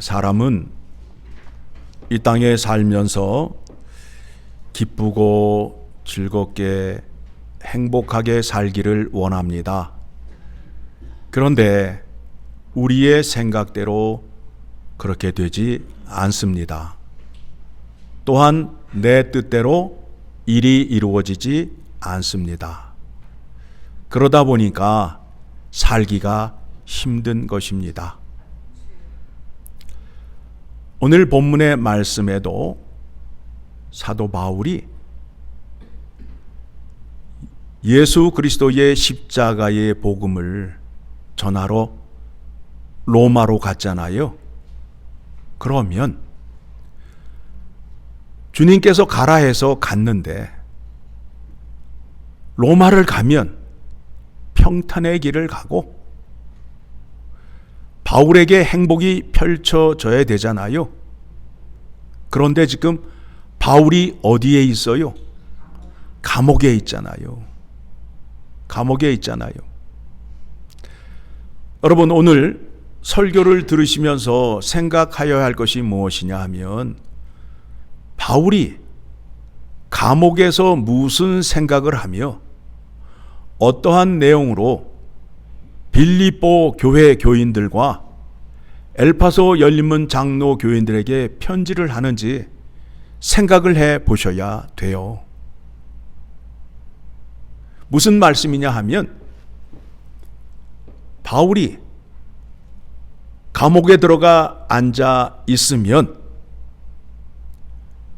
사람은 이 땅에 살면서 기쁘고 즐겁게 행복하게 살기를 원합니다. 그런데 우리의 생각대로 그렇게 되지 않습니다. 또한 내 뜻대로 일이 이루어지지 않습니다. 그러다 보니까 살기가 힘든 것입니다. 오늘 본문의 말씀에도 사도 바울이 예수 그리스도의 십자가의 복음을 전하러 로마로 갔잖아요. 그러면 주님께서 가라 해서 갔는데 로마를 가면 평탄의 길을 가고 바울에게 행복이 펼쳐져야 되잖아요. 그런데 지금 바울이 어디에 있어요? 감옥에 있잖아요. 감옥에 있잖아요. 여러분 오늘 설교를 들으시면서 생각하여야 할 것이 무엇이냐 하면 바울이 감옥에서 무슨 생각을 하며 어떠한 내용으로 빌립보 교회 교인들과 엘파소 열린문 장로 교인들에게 편지를 하는지 생각을 해 보셔야 돼요. 무슨 말씀이냐 하면 바울이 감옥에 들어가 앉아 있으면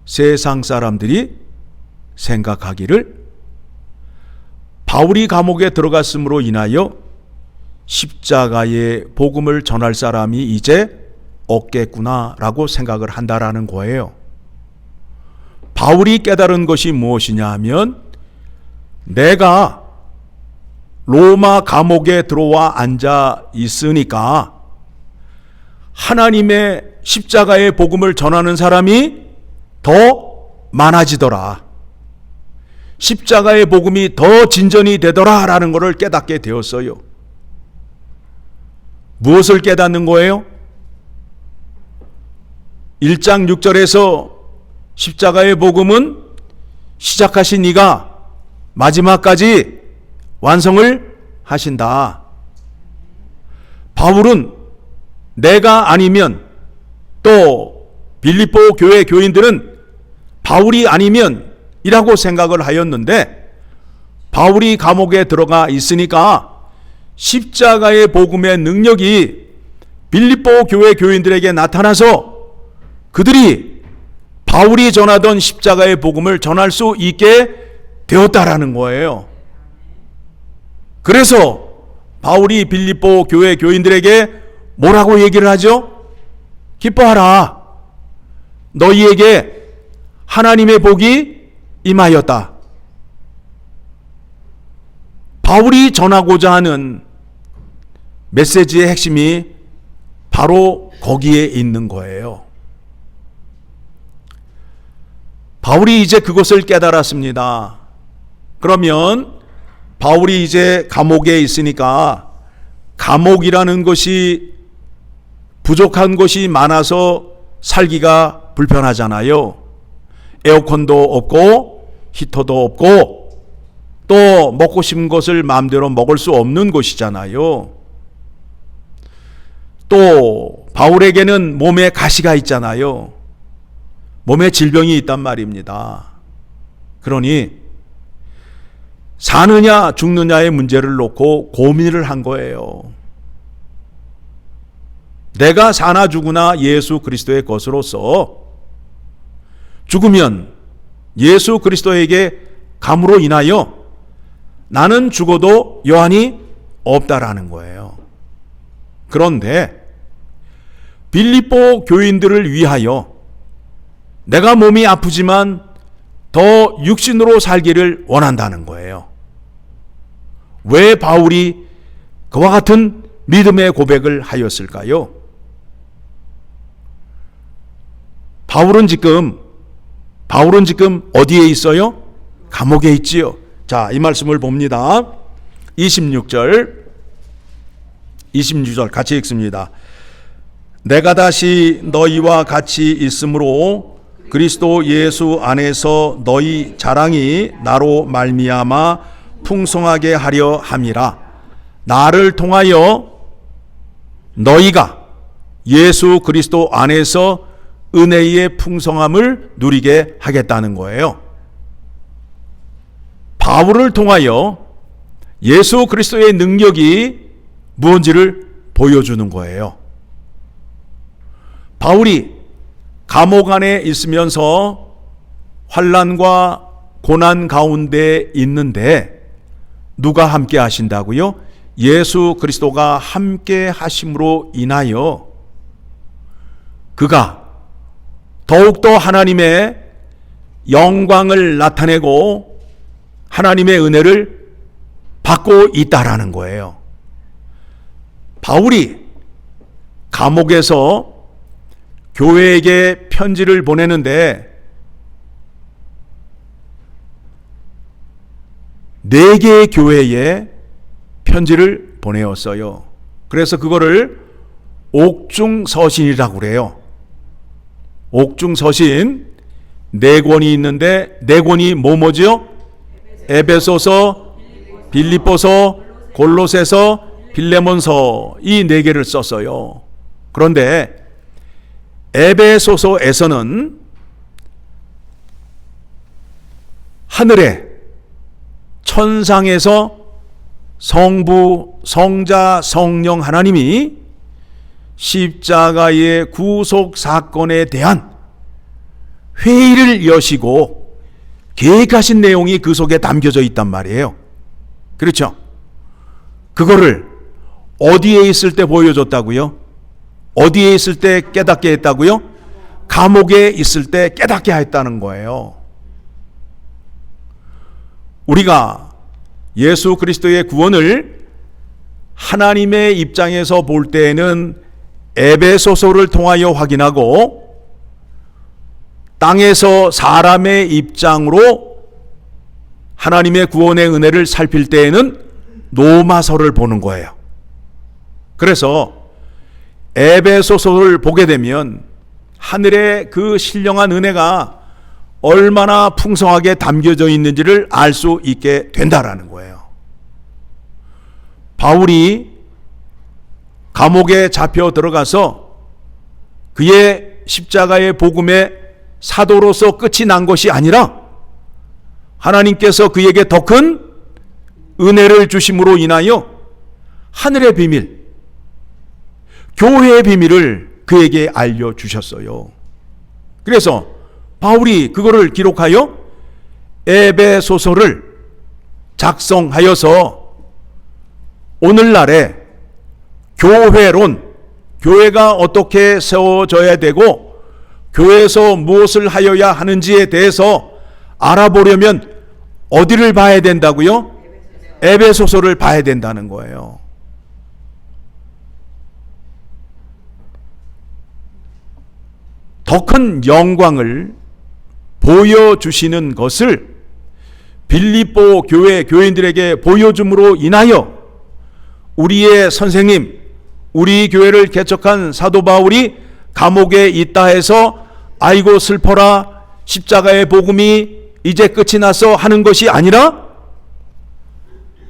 세상 사람들이 생각하기를 바울이 감옥에 들어갔음으로 인하여 십자가의 복음을 전할 사람이 이제 없겠구나라고 생각을 한다라는 거예요. 바울이 깨달은 것이 무엇이냐 하면 내가 로마 감옥에 들어와 앉아 있으니까 하나님의 십자가의 복음을 전하는 사람이 더 많아지더라. 십자가의 복음이 더 진전이 되더라라는 것을 깨닫게 되었어요. 무엇을 깨닫는 거예요? 1장 6절에서 십자가의 복음은 시작하신 이가 마지막까지 완성을 하신다. 바울은 내가 아니면 또 빌립보 교회 교인들은 바울이 아니면 이라고 생각을 하였는데 바울이 감옥에 들어가 있으니까 십자가의 복음의 능력이 빌립보 교회 교인들에게 나타나서 그들이 바울이 전하던 십자가의 복음을 전할 수 있게 되었다라는 거예요. 그래서 바울이 빌립보 교회 교인들에게 뭐라고 얘기를 하죠? 기뻐하라. 너희에게 하나님의 복이 임하였다. 바울이 전하고자 하는 메시지의 핵심이 바로 거기에 있는 거예요. 바울이 이제 그것을 깨달았습니다. 그러면 바울이 이제 감옥에 있으니까 감옥이라는 것이 부족한 것이 많아서 살기가 불편하잖아요. 에어컨도 없고 히터도 없고 또 먹고 싶은 것을 마음대로 먹을 수 없는 곳이잖아요. 또 바울에게는 몸에 가시가 있잖아요. 몸에 질병이 있단 말입니다. 그러니 사느냐 죽느냐의 문제를 놓고 고민을 한 거예요. 내가 사나 죽으나 예수 그리스도의 것으로서 죽으면 예수 그리스도에게 감으로 인하여 나는 죽어도 여한이 없다라는 거예요. 그런데 빌립보 교인들을 위하여 내가 몸이 아프지만 더 육신으로 살기를 원한다는 거예요. 왜 바울이 그와 같은 믿음의 고백을 하였을까요? 바울은 지금 바울은 지금 어디에 있어요? 감옥에 있지요. 자, 이 말씀을 봅니다. 26절 26절 같이 읽습니다. 내가 다시 너희와 같이 있으므로 그리스도 예수 안에서 너희 자랑이 나로 말미암아 풍성하게 하려 함이라. 나를 통하여 너희가 예수 그리스도 안에서 은혜의 풍성함을 누리게 하겠다는 거예요. 바울을 통하여 예수 그리스도의 능력이 무언지를 보여주는 거예요. 바울이 감옥 안에 있으면서 환란과 고난 가운데 있는데 누가 함께 하신다고요? 예수 그리스도가 함께 하심으로 인하여 그가 더욱더 하나님의 영광을 나타내고 하나님의 은혜를 받고 있다라는 거예요. 바울이 감옥에서 교회에게 편지를 보내는데 네 개의 교회에 편지를 보내었어요. 그래서 그거를 옥중서신이라고 그래요. 옥중서신 네 권이 있는데 네 권이 뭐뭐죠? 에베소서, 빌립보서, 골로새서, 빌레몬서 이 네 개를 썼어요. 그런데 에베소서에서는 하늘에 천상에서 성부, 성자, 성령 하나님이 십자가의 구속 사건에 대한 회의를 여시고 계획하신 내용이 그 속에 담겨져 있단 말이에요. 그렇죠? 그거를 어디에 있을 때 보여줬다고요? 어디에 있을 때 깨닫게 했다고요? 감옥에 있을 때 깨닫게 했다는 거예요. 우리가 예수 그리스도의 구원을 하나님의 입장에서 볼 때에는 에베소서를 통하여 확인하고 땅에서 사람의 입장으로 하나님의 구원의 은혜를 살필 때에는 로마서를 보는 거예요. 그래서 에베소서를 보게 되면 하늘의 그 신령한 은혜가 얼마나 풍성하게 담겨져 있는지를 알 수 있게 된다라는 거예요. 바울이 감옥에 잡혀 들어가서 그의 십자가의 복음의 사도로서 끝이 난 것이 아니라 하나님께서 그에게 더 큰 은혜를 주심으로 인하여 하늘의 비밀, 교회의 비밀을 그에게 알려주셨어요. 그래서 바울이 그거를 기록하여 에베소서를 작성하여서 오늘날에 교회론, 교회가 어떻게 세워져야 되고 교회에서 무엇을 하여야 하는지에 대해서 알아보려면 어디를 봐야 된다고요? 에베소서를 봐야 된다는 거예요. 더 큰 영광을 보여주시는 것을 빌립보 교회 교인들에게 보여줌으로 인하여 우리의 선생님, 우리 교회를 개척한 사도 바울이 감옥에 있다 해서 아이고 슬퍼라 십자가의 복음이 이제 끝이 나서 하는 것이 아니라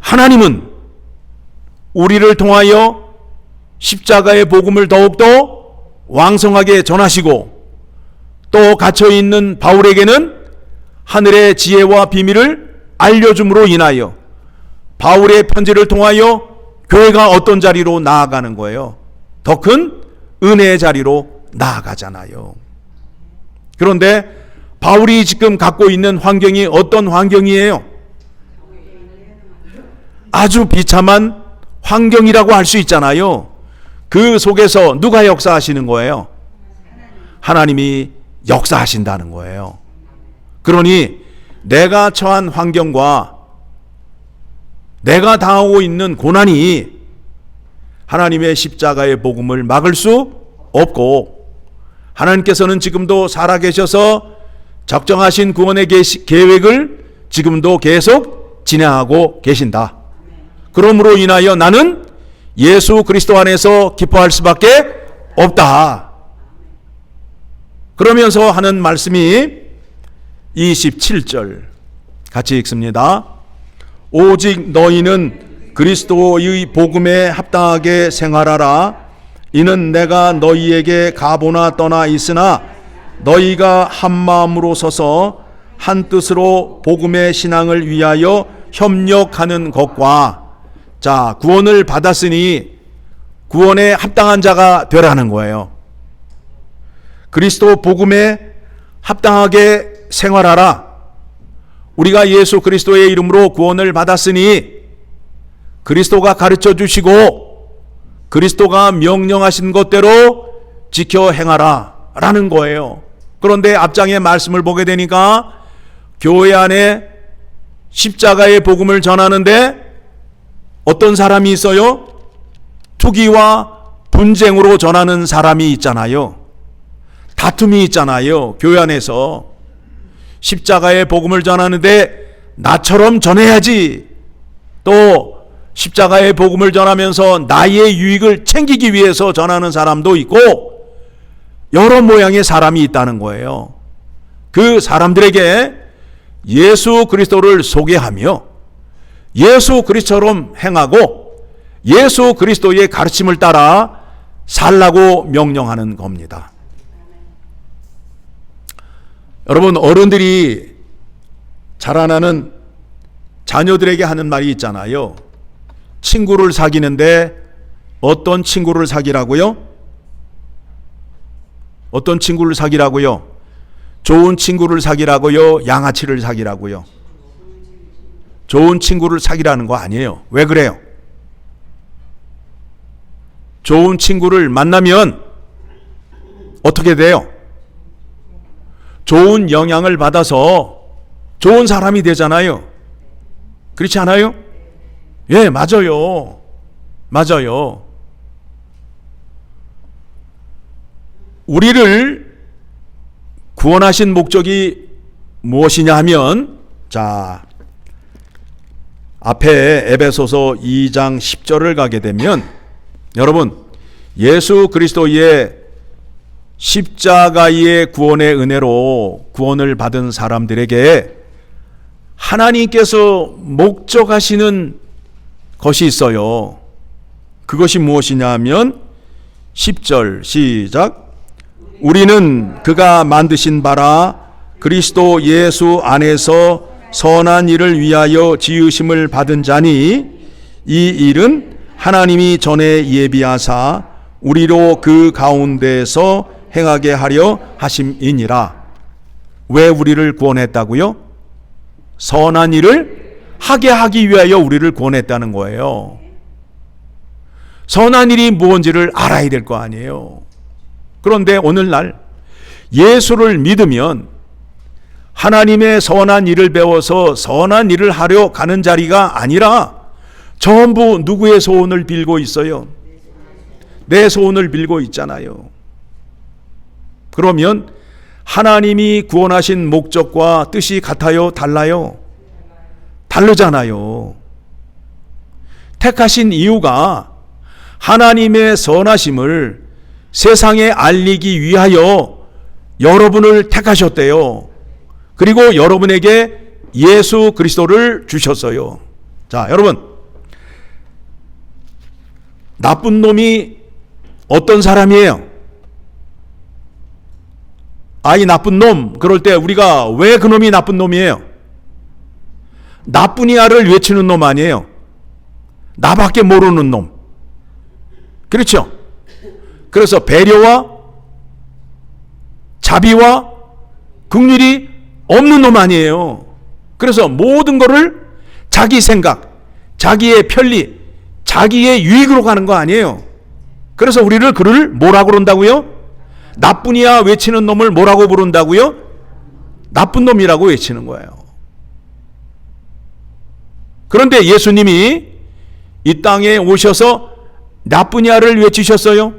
하나님은 우리를 통하여 십자가의 복음을 더욱더 왕성하게 전하시고 또 갇혀 있는 바울에게는 하늘의 지혜와 비밀을 알려줌으로 인하여 바울의 편지를 통하여 교회가 어떤 자리로 나아가는 거예요. 더 큰 은혜의 자리로 나아가잖아요. 그런데 바울이 지금 갖고 있는 환경이 어떤 환경이에요? 아주 비참한 환경이라고 할 수 있잖아요. 그 속에서 누가 역사하시는 거예요? 하나님이 역사하신다는 거예요. 그러니 내가 처한 환경과 내가 당하고 있는 고난이 하나님의 십자가의 복음을 막을 수 없고 하나님께서는 지금도 살아계셔서 적정하신 구원의 계획을 지금도 계속 진행하고 계신다. 그러므로 인하여 나는 예수 그리스도 안에서 기뻐할 수밖에 없다. 그러면서 하는 말씀이 27절 같이 읽습니다. 오직 너희는 그리스도의 복음에 합당하게 생활하라. 이는 내가 너희에게 가보나 떠나 있으나 너희가 한 마음으로 서서 한 뜻으로 복음의 신앙을 위하여 협력하는 것과 자 구원을 받았으니 구원에 합당한 자가 되라는 거예요. 그리스도 복음에 합당하게 생활하라. 우리가 예수 그리스도의 이름으로 구원을 받았으니 그리스도가 가르쳐 주시고 그리스도가 명령하신 것대로 지켜 행하라 라는 거예요. 그런데 앞장의 말씀을 보게 되니까 교회 안에 십자가의 복음을 전하는데 어떤 사람이 있어요? 투기와 분쟁으로 전하는 사람이 있잖아요. 다툼이 있잖아요. 교회 안에서. 십자가의 복음을 전하는데 나처럼 전해야지. 또 십자가의 복음을 전하면서 나의 유익을 챙기기 위해서 전하는 사람도 있고 여러 모양의 사람이 있다는 거예요. 그 사람들에게 예수 그리스도를 소개하며 예수 그리스도처럼 행하고 예수 그리스도의 가르침을 따라 살라고 명령하는 겁니다. 여러분 어른들이 자라나는 자녀들에게 하는 말이 있잖아요. 친구를 사귀는데 어떤 친구를 사귀라고요? 어떤 친구를 사귀라고요? 좋은 친구를 사귀라고요? 양아치를 사귀라고요? 좋은 친구를 사귀라는 거 아니에요. 왜 그래요? 좋은 친구를 만나면 어떻게 돼요? 좋은 영향을 받아서 좋은 사람이 되잖아요. 그렇지 않아요? 예, 맞아요. 맞아요. 우리를 구원하신 목적이 무엇이냐 하면, 자, 앞에 에베소서 2장 10절을 가게 되면, 여러분, 예수 그리스도의 십자가의 구원의 은혜로 구원을 받은 사람들에게 하나님께서 목적하시는 것이 있어요. 그것이 무엇이냐 하면 10절 시작 우리는 그가 만드신 바라 그리스도 예수 안에서 선한 일을 위하여 지으심을 받은 자니 이 일은 하나님이 전에 예비하사 우리로 그 가운데서 행하게 하려 하심이니라. 왜 우리를 구원했다고요? 선한 일을 하게 하기 위하여 우리를 구원했다는 거예요. 선한 일이 무엇인지를 알아야 될 거 아니에요. 그런데 오늘날 예수를 믿으면 하나님의 선한 일을 배워서 선한 일을 하려 가는 자리가 아니라 전부 누구의 소원을 빌고 있어요? 내 소원을 빌고 있잖아요. 그러면 하나님이 구원하신 목적과 뜻이 같아요? 달라요? 다르잖아요. 택하신 이유가 하나님의 선하심을 세상에 알리기 위하여 여러분을 택하셨대요. 그리고 여러분에게 예수 그리스도를 주셨어요. 자, 여러분. 나쁜 놈이 어떤 사람이에요? 아이 나쁜 놈 그럴 때 우리가 왜 그놈이 나쁜 놈이에요? 나뿐이야를 외치는 놈 아니에요. 나밖에 모르는 놈. 그렇죠? 그래서 배려와 자비와 긍휼이 없는 놈 아니에요. 그래서 모든 것을 자기 생각, 자기의 편리, 자기의 유익으로 가는 거 아니에요. 그래서 우리를 그를 뭐라고 그런다고요? 나뿐이야 외치는 놈을 뭐라고 부른다고요? 나쁜 놈이라고 외치는 거예요. 그런데 예수님이 이 땅에 오셔서 나뿐이야를 외치셨어요?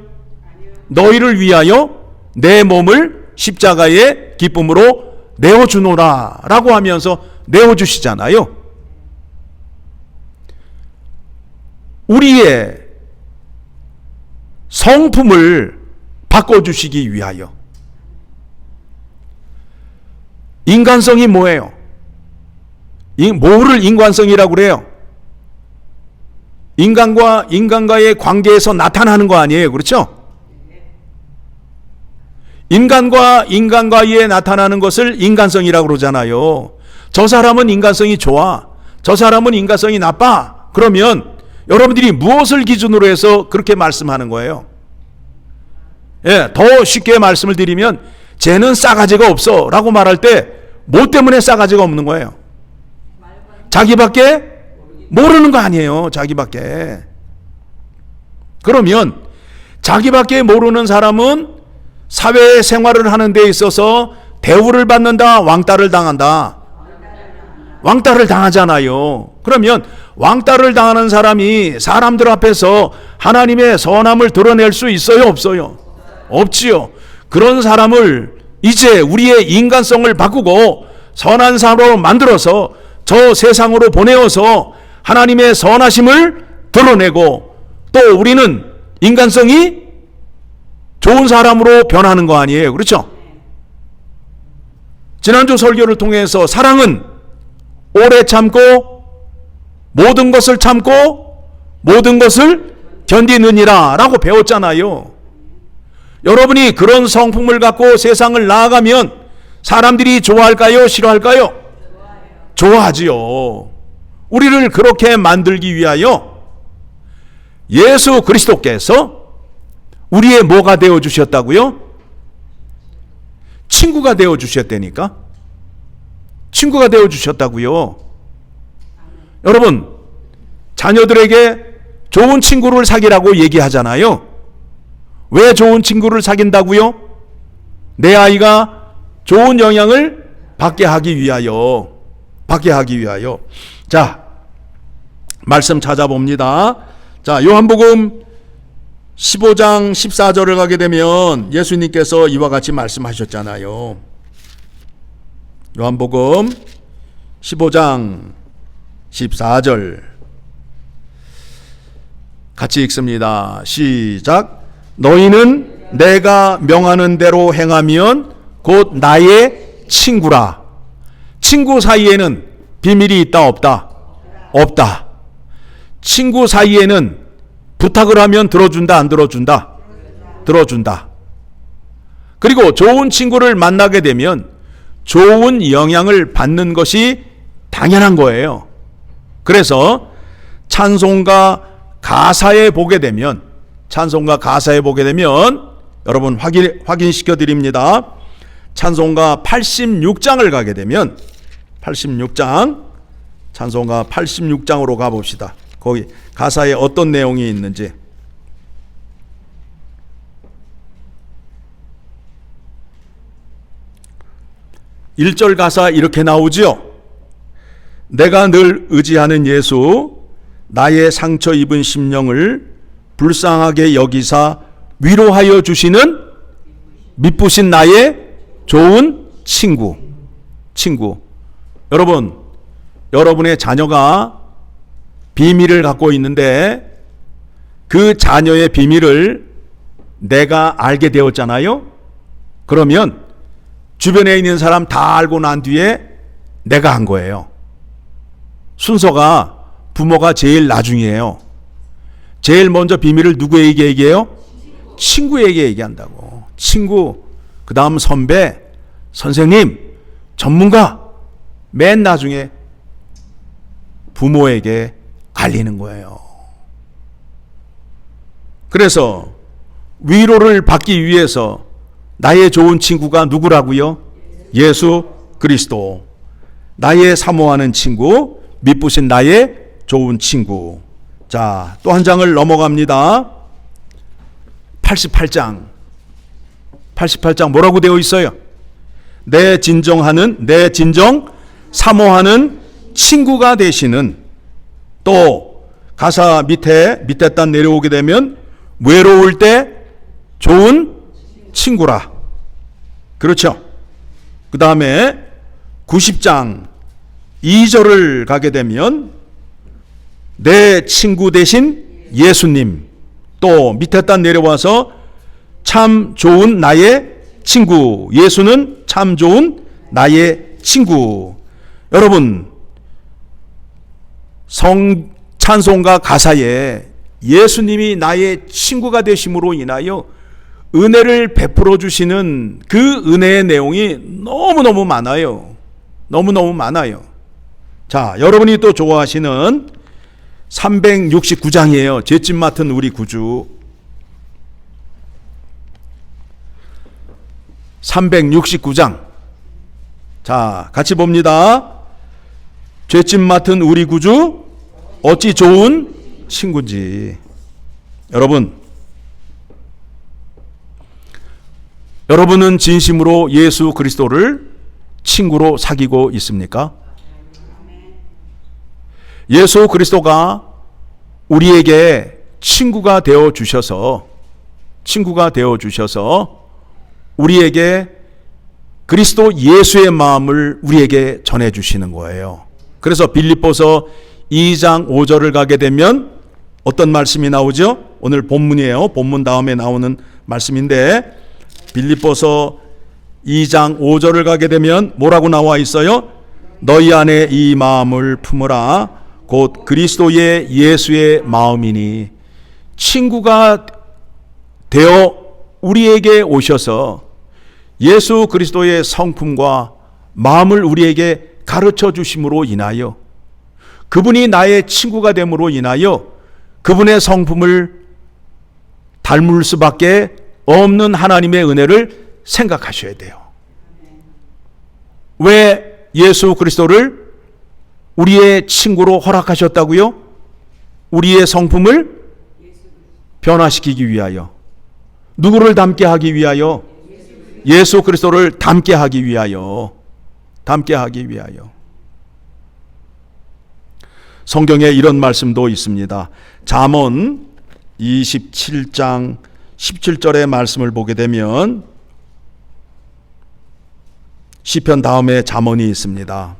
너희를 위하여 내 몸을 십자가의 기쁨으로 내어주노라 라고 하면서 내어주시잖아요. 우리의 성품을 바꿔주시기 위하여. 인간성이 뭐예요? 이 뭐를 인간성이라고 그래요? 인간과 인간과의 관계에서 나타나는 거 아니에요. 그렇죠? 인간과 인간과의 나타나는 것을 인간성이라고 그러잖아요. 저 사람은 인간성이 좋아. 저 사람은 인간성이 나빠. 그러면 여러분들이 무엇을 기준으로 해서 그렇게 말씀하는 거예요? 예, 더 쉽게 말씀을 드리면 쟤는 싸가지가 없어 라고 말할 때 뭐 때문에 싸가지가 없는 거예요? 자기밖에 모르는 거 아니에요. 자기밖에. 그러면 자기밖에 모르는 사람은 사회 생활을 하는 데 있어서 대우를 받는다, 왕따를 당한다. 왕따를 당하잖아요. 그러면 왕따를 당하는 사람이 사람들 앞에서 하나님의 선함을 드러낼 수 있어요, 없어요? 없지요. 그런 사람을 이제 우리의 인간성을 바꾸고 선한 사람으로 만들어서 저 세상으로 보내어서 하나님의 선하심을 드러내고 또 우리는 인간성이 좋은 사람으로 변하는 거 아니에요. 그렇죠? 지난주 설교를 통해서 사랑은 오래 참고 모든 것을 참고 모든 것을 견디느니라 라고 배웠잖아요. 여러분이 그런 성품을 갖고 세상을 나아가면 사람들이 좋아할까요? 싫어할까요? 좋아하지요. 우리를 그렇게 만들기 위하여 예수 그리스도께서 우리의 뭐가 되어 주셨다고요? 친구가 되어 주셨다니까? 친구가 되어 주셨다고요. 여러분, 자녀들에게 좋은 친구를 사귀라고 얘기하잖아요. 왜 좋은 친구를 사귄다고요? 내 아이가 좋은 영향을 받게 하기 위하여. 받게 하기 위하여. 자, 말씀 찾아봅니다. 자, 요한복음 15장 14절을 가게 되면 예수님께서 이와 같이 말씀하셨잖아요. 요한복음 15장 14절 같이 읽습니다. 시작. 너희는 내가 명하는 대로 행하면 곧 나의 친구라. 친구 사이에는 비밀이 있다 없다? 없다. 친구 사이에는 부탁을 하면 들어준다 안 들어준다? 들어준다. 그리고 좋은 친구를 만나게 되면 좋은 영향을 받는 것이 당연한 거예요. 그래서 찬송가 가사에 보게 되면 찬송가 가사에 보게 되면 여러분 확인 확인시켜 드립니다. 찬송가 86장을 가게 되면 86장 찬송가 86장으로 가 봅시다. 거기 가사에 어떤 내용이 있는지 일절 가사 이렇게 나오지요. 내가 늘 의지하는 예수 나의 상처 입은 심령을 불쌍하게 여기사 위로하여 주시는 미쁘신 나의 좋은 친구. 친구. 여러분, 여러분의 자녀가 비밀을 갖고 있는데 그 자녀의 비밀을 내가 알게 되었잖아요? 그러면 주변에 있는 사람 다 알고 난 뒤에 내가 한 거예요. 순서가 부모가 제일 나중이에요. 제일 먼저 비밀을 누구에게 얘기해요? 친구에게 얘기한다고. 친구, 그 다음 선배, 선생님, 전문가, 맨 나중에 부모에게 알리는 거예요. 그래서 위로를 받기 위해서 나의 좋은 친구가 누구라고요? 예수 그리스도. 나의 사모하는 친구, 미쁘신 나의 좋은 친구. 자, 또 한 장을 넘어갑니다. 88장. 88장 뭐라고 되어 있어요? 내 진정하는, 내 진정 사모하는 친구가 되시는 또 가사 밑에, 밑에 단 내려오게 되면 외로울 때 좋은 친구라. 그렇죠? 그 다음에 90장 2절을 가게 되면 내 친구 대신 예수님. 또 밑에 단 내려와서 참 좋은 나의 친구. 예수는 참 좋은 나의 친구. 여러분, 성 찬송가 가사에 예수님이 나의 친구가 되심으로 인하여 은혜를 베풀어 주시는 그 은혜의 내용이 너무너무 많아요. 너무너무 많아요. 자, 여러분이 또 좋아하시는 369장이에요. 죄집 맡은 우리 구주. 369장. 자, 같이 봅니다. 죄집 맡은 우리 구주, 어찌 좋은 친구인지. 여러분, 여러분은 진심으로 예수 그리스도를 친구로 사귀고 있습니까? 예수 그리스도가 우리에게 친구가 되어 주셔서 친구가 되어 주셔서 우리에게 그리스도 예수의 마음을 우리에게 전해 주시는 거예요. 그래서 빌립보서 2장 5절을 가게 되면 어떤 말씀이 나오죠? 오늘 본문이에요. 본문 다음에 나오는 말씀인데 빌립보서 2장 5절을 가게 되면 뭐라고 나와 있어요? 너희 안에 이 마음을 품으라 곧 그리스도의 예수의 마음이니 친구가 되어 우리에게 오셔서 예수 그리스도의 성품과 마음을 우리에게 가르쳐 주심으로 인하여 그분이 나의 친구가 됨으로 인하여 그분의 성품을 닮을 수밖에 없는 하나님의 은혜를 생각하셔야 돼요. 왜 예수 그리스도를 우리의 친구로 허락하셨다고요? 우리의 성품을 변화시키기 위하여. 누구를 닮게 하기 위하여? 예수 그리스도를 닮게 하기 위하여. 닮게 하기 위하여. 성경에 이런 말씀도 있습니다. 잠언 27장 17절의 말씀을 보게 되면 시편 다음에 잠언이 있습니다.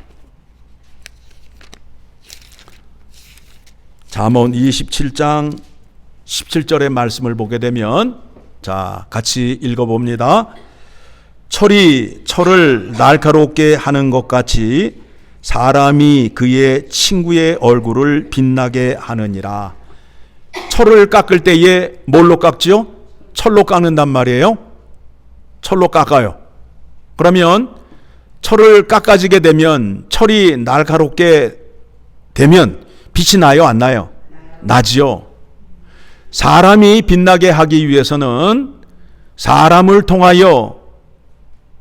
잠언 27장 17절의 말씀을 보게 되면 자, 같이 읽어 봅니다. 철이 철을 날카롭게 하는 것 같이 사람이 그의 친구의 얼굴을 빛나게 하느니라. 철을 깎을 때에 뭘로 깎지요? 철로 깎는단 말이에요. 철로 깎아요. 그러면 철을 깎아지게 되면 철이 날카롭게 되면 빛이 나요, 안 나요? 나지요. 사람이 빛나게 하기 위해서는 사람을 통하여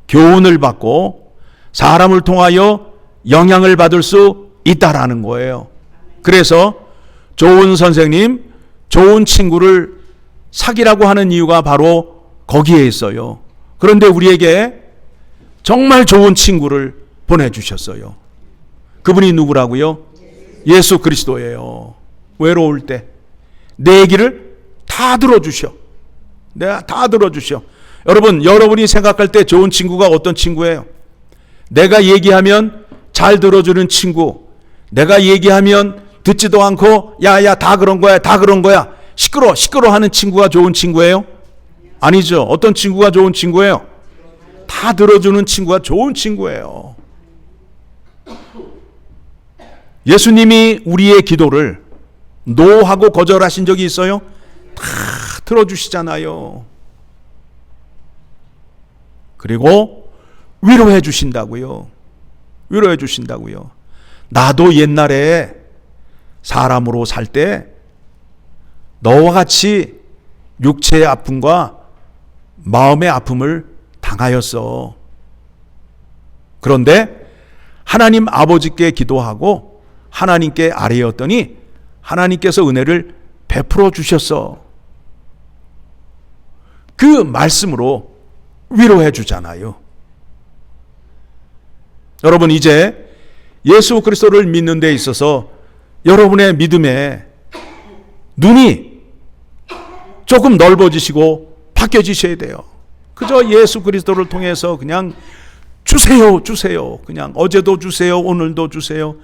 교훈을 받고 사람을 통하여 영향을 받을 수 있다라는 거예요. 그래서 좋은 선생님, 좋은 친구를 사귀라고 하는 이유가 바로 거기에 있어요. 그런데 우리에게 정말 좋은 친구를 보내주셨어요. 그분이 누구라고요? 예수 그리스도예요. 외로울 때 내 얘기를 다 들어주셔. 내가 다 들어주셔. 여러분, 여러분이 생각할 때 좋은 친구가 어떤 친구예요? 내가 얘기하면 잘 들어주는 친구. 내가 얘기하면 듣지도 않고 야야 다 그런 거야 다 그런 거야 시끄러 시끄러 하는 친구가 좋은 친구예요? 아니죠. 어떤 친구가 좋은 친구예요? 다 들어주는 친구가 좋은 친구예요. 예수님이 우리의 기도를 노하고 거절하신 적이 있어요? 다 들어주시잖아요. 그리고 위로해 주신다고요. 위로해 주신다고요. 나도 옛날에 사람으로 살 때 너와 같이 육체의 아픔과 마음의 아픔을 당하였어. 그런데 하나님 아버지께 기도하고 하나님께 아뢰었더니 하나님께서 은혜를 베풀어 주셨어. 그 말씀으로 위로해 주잖아요. 여러분 이제 예수 그리스도를 믿는 데 있어서 여러분의 믿음에 눈이 조금 넓어지시고 바뀌어지셔야 돼요. 그저 예수 그리스도를 통해서 그냥 주세요, 주세요. 그냥 어제도 주세요, 오늘도 주세요.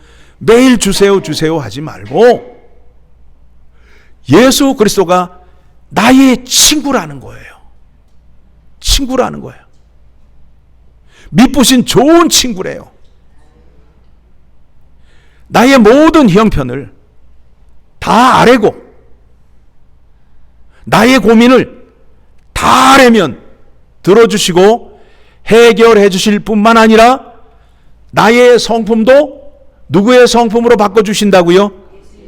매일 주세요, 주세요 하지 말고 예수 그리스도가 나의 친구라는 거예요. 친구라는 거예요. 미쁘신 좋은 친구래요. 나의 모든 형편을 다 아래고 나의 고민을 다 아래면 들어주시고 해결해 주실 뿐만 아니라 나의 성품도 누구의 성품으로 바꿔주신다고요?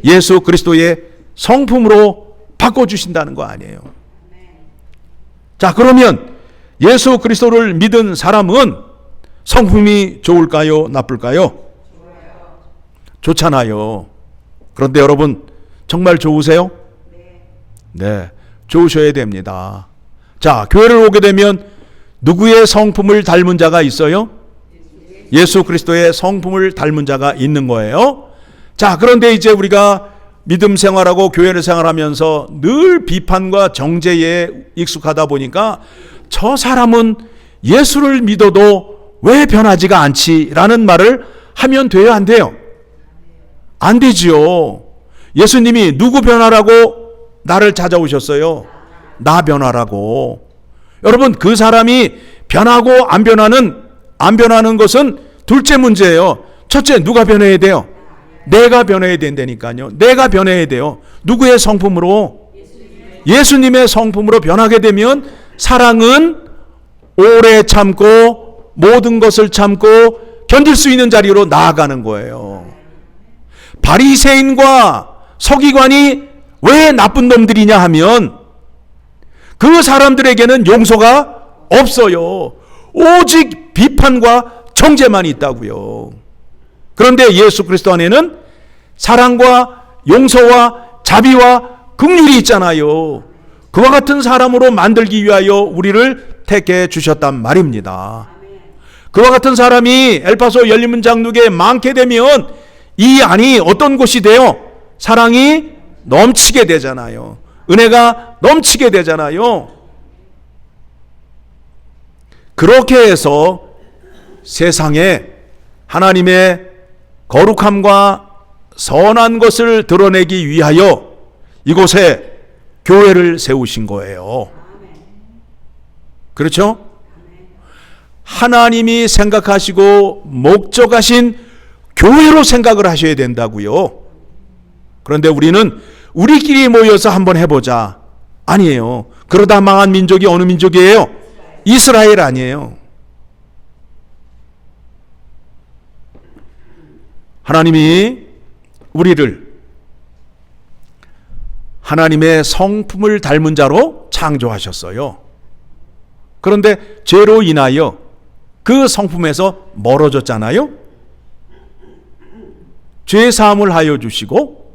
예수 그리스도의 성품으로 바꿔주신다는 거 아니에요. 자, 그러면 예수 그리스도를 믿은 사람은 성품이 좋을까요? 나쁠까요? 좋잖아요. 그런데 여러분, 정말 좋으세요? 네. 좋으셔야 됩니다. 자, 교회를 오게 되면 누구의 성품을 닮은 자가 있어요? 예수 그리스도의 성품을 닮은 자가 있는 거예요. 자, 그런데 이제 우리가 믿음 생활하고 교회를 생활하면서 늘 비판과 정죄에 익숙하다 보니까 저 사람은 예수를 믿어도 왜 변하지가 않지라는 말을 하면 돼요, 안 돼요? 안 되지요. 예수님이 누구 변화라고 나를 찾아오셨어요? 나 변화라고. 여러분, 그 사람이 변하고 안 변하는, 안 변하는 것은 둘째 문제예요. 첫째, 누가 변해야 돼요? 내가 변해야 된다니까요. 내가 변해야 돼요. 누구의 성품으로? 예수님의 성품으로 변하게 되면 사랑은 오래 참고 모든 것을 참고 견딜 수 있는 자리로 나아가는 거예요. 바리새인과 서기관이 왜 나쁜 놈들이냐 하면 그 사람들에게는 용서가 없어요. 오직 비판과 정죄만 있다고요. 그런데 예수 그리스도 안에는 사랑과 용서와 자비와 긍휼이 있잖아요. 그와 같은 사람으로 만들기 위하여 우리를 택해 주셨단 말입니다. 그와 같은 사람이 엘파소 열리문 장로에 많게 되면 이 안이 어떤 곳이 돼요? 사랑이 넘치게 되잖아요. 은혜가 넘치게 되잖아요. 그렇게 해서 세상에 하나님의 거룩함과 선한 것을 드러내기 위하여 이곳에 교회를 세우신 거예요. 그렇죠? 하나님이 생각하시고 목적하신 교회로 생각을 하셔야 된다고요. 그런데 우리는 우리끼리 모여서 한번 해보자. 아니에요. 그러다 망한 민족이 어느 민족이에요? 이스라엘 아니에요. 하나님이 우리를 하나님의 성품을 닮은 자로 창조하셨어요. 그런데 죄로 인하여 그 성품에서 멀어졌잖아요. 죄 사함을 하여 주시고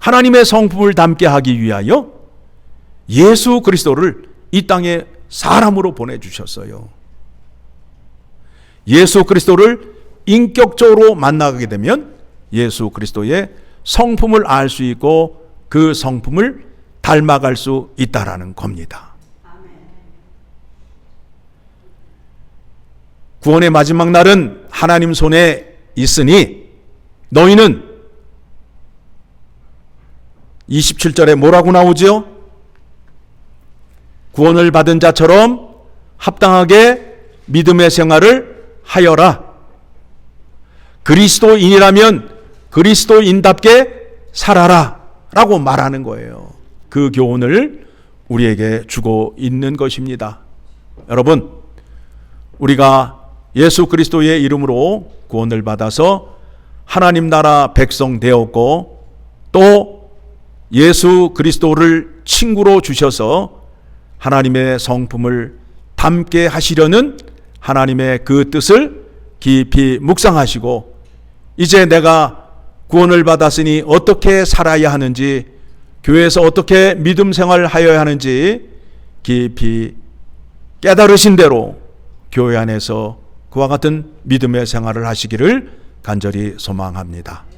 하나님의 성품을 담게 하기 위하여 예수 그리스도를 이 땅에 사람으로 보내 주셨어요. 예수 그리스도를 인격적으로 만나게 되면 예수 그리스도의 성품을 알 수 있고 그 성품을 닮아갈 수 있다라는 겁니다. 구원의 마지막 날은 하나님 손에 있으니 너희는 27절에 뭐라고 나오지요? 구원을 받은 자처럼 합당하게 믿음의 생활을 하여라. 그리스도인이라면 그리스도인답게 살아라. 라고 말하는 거예요. 그 교훈을 우리에게 주고 있는 것입니다. 여러분, 우리가 예수 그리스도의 이름으로 구원을 받아서 하나님 나라 백성 되었고 또 예수 그리스도를 친구로 주셔서 하나님의 성품을 담게 하시려는 하나님의 그 뜻을 깊이 묵상하시고 이제 내가 구원을 받았으니 어떻게 살아야 하는지 교회에서 어떻게 믿음 생활을 하여야 하는지 깊이 깨달으신 대로 교회 안에서 그와 같은 믿음의 생활을 하시기를 간절히 소망합니다.